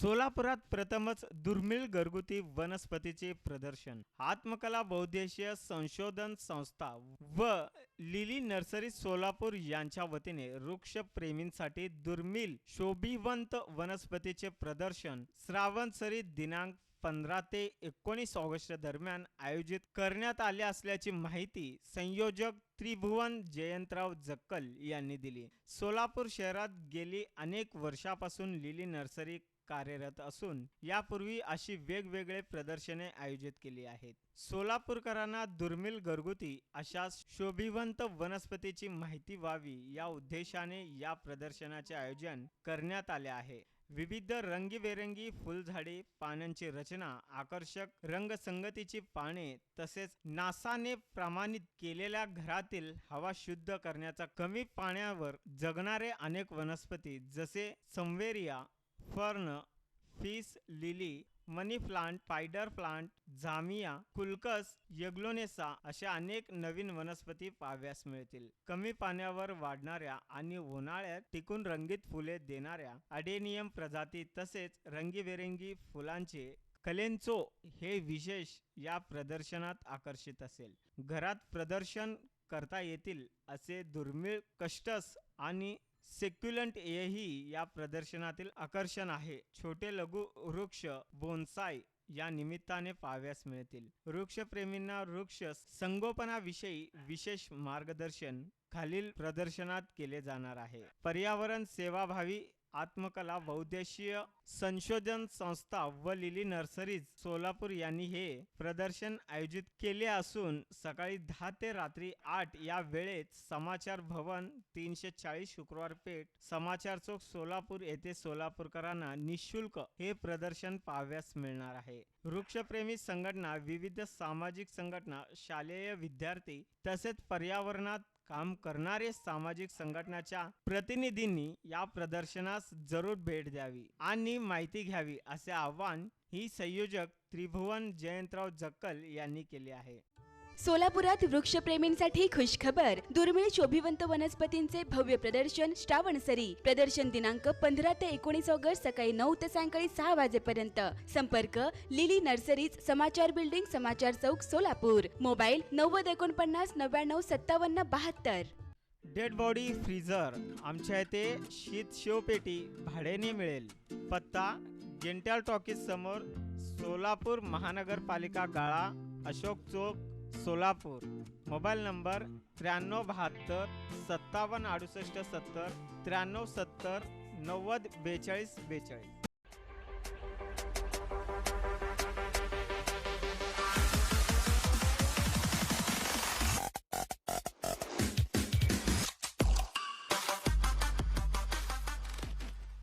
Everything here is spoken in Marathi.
सोलापुरात प्रथमच दुर्मिळ घरगुती वनस्पतीचे प्रदर्शन. आत्मकला बौद्धेशीय संशोधन संस्था व लिली नर्सरी सोलापूर यांच्या वतीने वृक्षप्रेमींसाठी दुर्मिळ शोभिवंत वनस्पतीचे प्रदर्शन श्रावणसरी दिनांक पंधरा ते एकोणीस ऑगस्ट दरम्यान आयोजित करण्यात आले असल्याची माहिती संयोजक त्रिभुवन जयंतराव जक्कल यांनी दिली. सोलापूर शहरात गेली अनेक वर्षापासून लिली नर्सरी कार्यरत असून यापूर्वी अशी वेगवेगळे प्रदर्शने आयोजित केली आहेत. सोलापूरकरांना दुर्मिळ घरगुती अशा शोभिवंत वनस्पतीची माहिती व्हावी या उद्देशाने या प्रदर्शनाचे आयोजन करण्यात आले आहे. विविध रंगीबेरंगी फुलझाडे पानांची रचना आकर्षक रंगसंगतीची पाने तसेच नासाने प्रमाणित केलेल्या घरातील हवा शुद्ध करण्याचा कमी पाण्यावर जगणारे अनेक वनस्पती जसे sansevieria fern peace lily money plant spider plant zamioculcas aglaonema अशा अनेक नवीन वनस्पती पाहाव्यास मिळतील. कमी पाण्यावर वाढणाऱ्या आणि उन्हाळ्यात टिकून रंगीत फुले देणाऱ्या अडेनियम प्रजाती तसेच रंगीबेरंगी फुलांचे कलेंचो हे विशेष या प्रदर्शनात आकर्षित असेल. घरात प्रदर्शन करता येतील असे दुर्मिळ कष्टस आणि सेक्युलंट हेही या प्रदर्शनातील आकर्षण आहे. छोटे लघु वृक्ष बोनसाय या निमित्ताने पाहाव्यास मिळतील. वृक्षप्रेमींना वृक्ष संगोपनाविषयी विशेष मार्गदर्शन खालील प्रदर्शनात केले जाणार आहे. पर्यावरण सेवाभावी आत्मकला बहुद्देशीय संशोधन संस्था व लिली नर्सरीज सोलापूर यांनी हे प्रदर्शन आयोजित केले असून सकाळी दहा ते रात्री आठ या वेळेत समाचार भवन तीनशे चाळीस शुक्रवार पेठ समाचार चौक सोलापूर येथे सोलापूरकरांना निशुल्क हे प्रदर्शन पाहाव्यास मिळणार आहे. वृक्षप्रेमी संघटना विविध सामाजिक संघटना शालेय विद्यार्थी तसेच पर्यावरणात काम करणारे सामाजिक संघटनाच्या प्रतिनिधींनी या प्रदर्शनास जरूर भेट द्यावी आणि माहिती घ्यावी असे आवाहन ही संयोजक त्रिभुवन जयंतराव जक्कल यांनी केले आहे. सोलापुरात वृक्षप्रेमींसाठी खुशखबर दुर्मिळ शोभिवंत वनस्पतींचे भव्य प्रदर्शन श्रावणसरी प्रदर्शन दिनांक पंधरा ते एकोणीस ऑगस्ट सकाळी नऊ ते सायंकाळी सहा वाजेपर्यंत. संपर्क Lily Nurseries Samachar building Samachar चौक सोलापूर. मोबाईल नव्वद एकोणपन्नास नव्याण्णव सत्तावन्न बहात्तर. डेड बॉडी फ्रीझर आमच्या इथे शीत शेवपेटी भाड्याने मिळेल. पत्ता गेंट्याल टॉकीज समोर सोलापूर महानगरपालिका गाळा अशोक चौक सोलापूर. मोबाईल नंबर त्र्याण्णव बहात्तर सत्तावन्न अडुसष्ट सत्तर त्र्याण्णव सत्तर नव्वद बेचाळीस बेचाळीस.